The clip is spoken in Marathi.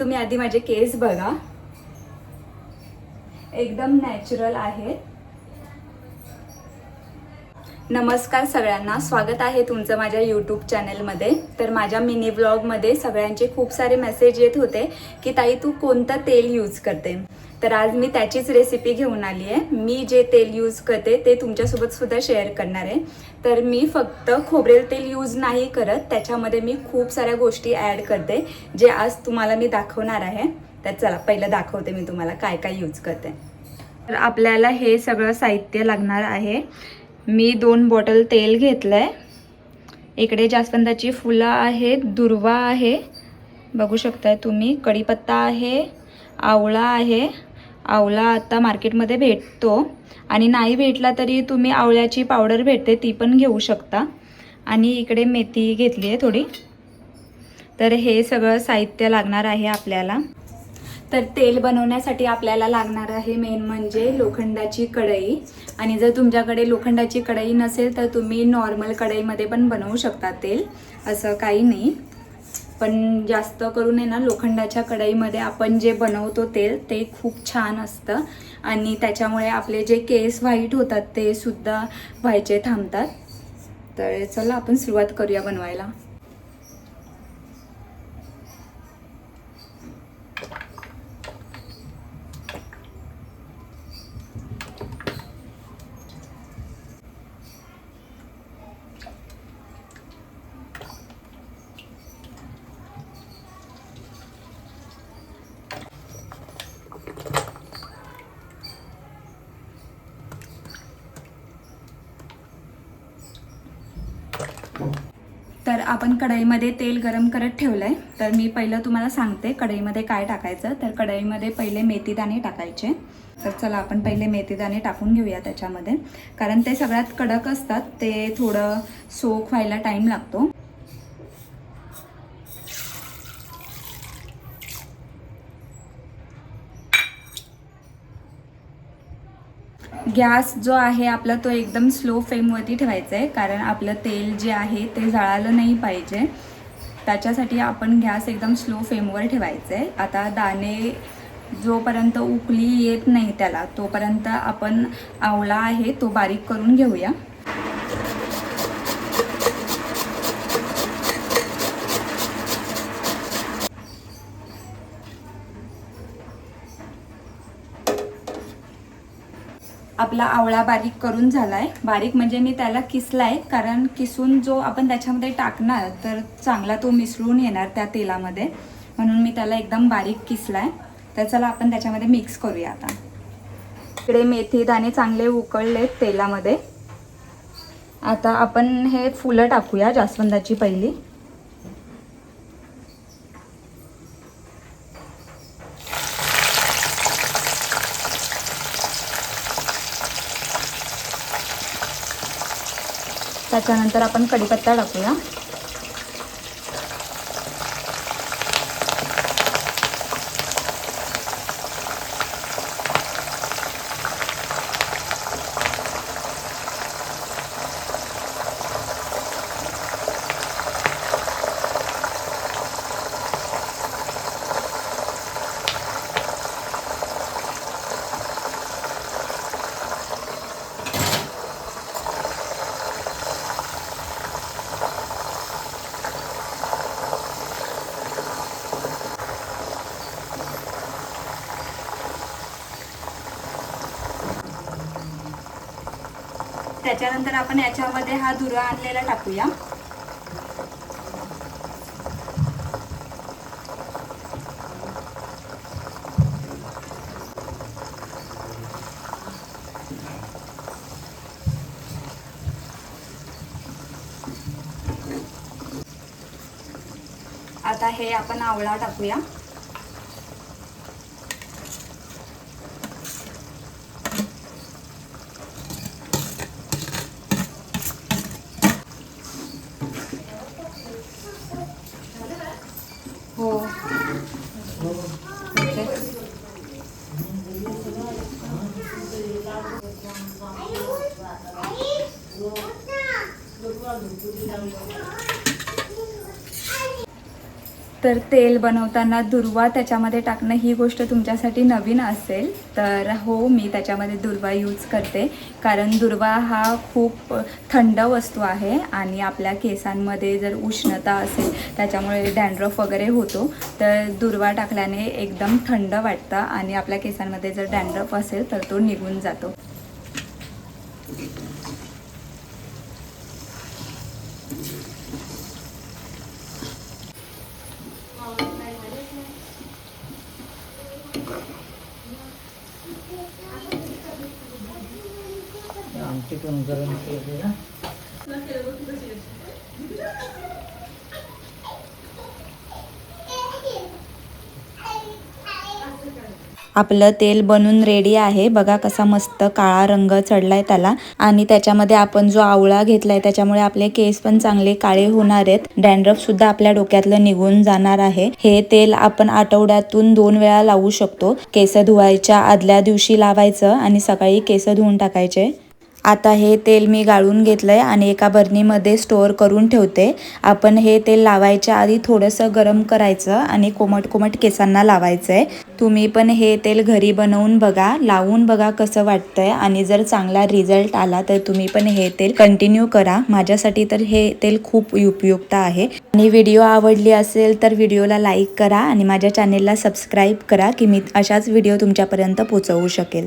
तुम्ही आधी माझे केस बघा. एकदम नॅचरल आहेत. नमस्कार सगळ्यांना. स्वागत आहे तुमचं माझ्या यूट्यूब चॅनलमध्ये तर माझ्या मिनी ब्लॉगमध्ये सगळ्यांचे खूप सारे मेसेज येत होते की ताई तू कोणतं तेल यूज करते? तर आज मी त्याचीच रेसिपी घेऊन आली आहे. मी जे तेल यूज करते ते तुमच्यासोबत सुद्धा शेअर करणार आहे. तर मी फक्त खोबरेल तेल यूज नाही करत त्याच्यामध्ये मी खूप साऱ्या गोष्टी ॲड करते जे आज तुम्हाला मी दाखवणार आहे. तर चला पहिलं दाखवते मी तुम्हाला काय काय यूज करते. तर आपल्याला हे सगळं साहित्य लागणार आहे. मी दोन बॉटल तेल घेतलं आहे इकडे जास्वंदाची फुलं आहेत दुर्वा आहे. बघू शकताय तुम्ही कढीपत्ता आहे आवळा आहे. आवळा आता मार्केटमध्ये भेटतो. आणि नाही भेटला तरी तुम्ही आवळ्याची पावडर भेटते ती पण घेऊ शकता. आणि इकडे मेथी घेतली आहे थोडी. तर हे सगळं साहित्य लागणार आहे आपल्याला. तर तेल बनवण्यासाठी आपल्याला लागणार आहे मेन म्हणजे लोखंडाची कढई. आणि जर तुमच्याकडे लोखंडाची कढई नसेल तर तुम्ही नॉर्मल कढईमध्ये पण बनवू शकता तेल. असं काही नाही. पण जास्त करून आहे ना लोखंडाच्या कढईमध्ये आपण जे बनवतो तेल ते खूप छान असतं. आणि त्याच्यामुळे आपले जे केस व्हाईट होतात ते सुद्धा व्हायचे थांबतात. तर चला आपण सुरुवात करूया बनवायला. तर आपण कढईमध्ये तेल गरम करत ठेवलं आहे तर मी पहिलं तुम्हाला सांगते कढईमध्ये काय टाकायचं. तर कढईमध्ये पहिले मेथीदाणे टाकायचे. तर चला आपण पहिले मेथीदाणे टाकून घेऊया त्याच्यामध्ये. कारण ते सगळ्यात कडक असतात. ते थोडं सोक व्हायला टाईम लागतो. गॅस जो आहे आपला तो एकदम स्लो फ्लेमवरती ठेवायचा आहे कारण आपलं तेल जे आहे ते जळालं नाही पाहिजे. त्याच्यासाठी आपण गॅस एकदम स्लो फ्लेमवर ठेवायचं आहे. आता दाणे जोपर्यंत उकली येत नाही त्याला तोपर्यंत आपण आवळा आहे तो बारीक करून घेऊया. आपला आवळा बारीक करून झालाय. बारीक म्हणजे मी त्याला किसलाय कारण किसून जो आपण त्याच्यामध्ये टाकणार तर चांगला तो मिसळून येणार त्या तेलामध्ये. म्हणून मी त्याला एकदम बारीक किसलाय. तर चला आपण त्याच्यामध्ये मिक्स करूया आता. इकडे मेथी दाणे चांगले उकळले तेलामध्ये. आता आपण हे फुलं टाकूया जास्वंदाची पहिली. त्याच्यानंतर आपण कढीपत्ता टाकूया. त्याच्यानंतर आपण याच्यामध्ये हा दुरा आणलेला टाकूया. आता हे आपण आवळा टाकूया. हो तर तेल बनवताना दुर्वा त्याच्यामध्ये टाकणं ही गोष्ट तुमच्यासाठी नवीन असेल तर हो मी त्याच्यामध्ये दुर्वा यूज करते. कारण दुर्वा हा खूप थंड वस्तू आहे आणि आपल्या केसांमध्ये जर उष्णता असेल त्याच्यामुळे डॅन्ड्रफ वगैरे होतो. तर दुर्वा टाकल्याने एकदम थंड वाटतं आणि आपल्या केसांमध्ये जर डॅन्ड्रफ असेल तर तो निघून जातो. आमची पण गरम केली ना. आपलं तेल बनून रेडी आहे. बघा कसा मस्त काळा रंग चढलाय त्याला. आणि त्याच्यामध्ये आपण जो आवळा घेतलाय त्याच्यामुळे आपले केस पण चांगले काळे होणार आहेत. डॅन्ड्रफ सुद्धा आपल्या डोक्यातलं निघून जाणार आहे. हे तेल आपण आठवड्यातून दोन वेळा लावू शकतो. केस धुवायच्या आदल्या दिवशी लावायचं आणि सकाळी केस धुवून टाकायचे. आता हे तेल मी गाळून घेतलं आहे आणि एका बरणीमध्ये स्टोअर करून ठेवते. आपण हे तेल लावायच्या आधी थोडंसं गरम करायचं आणि कोमट कोमट केसांना लावायचं आहे तुम्ही पण हे तेल घरी बनवून बघा लावून बघा कसं वाटतंय आणि जर चांगला रिझल्ट आला तर तुम्ही पण हे तेल कंटिन्यू करा. माझ्यासाठी तर हे तेल खूप उपयुक्त आहे. आणि व्हिडिओ आवडली असेल तर व्हिडिओला लाईक करा आणि माझ्या चॅनेलला सबस्क्राईब करा की मी अशाच व्हिडिओ तुमच्यापर्यंत पोचवू शकेल.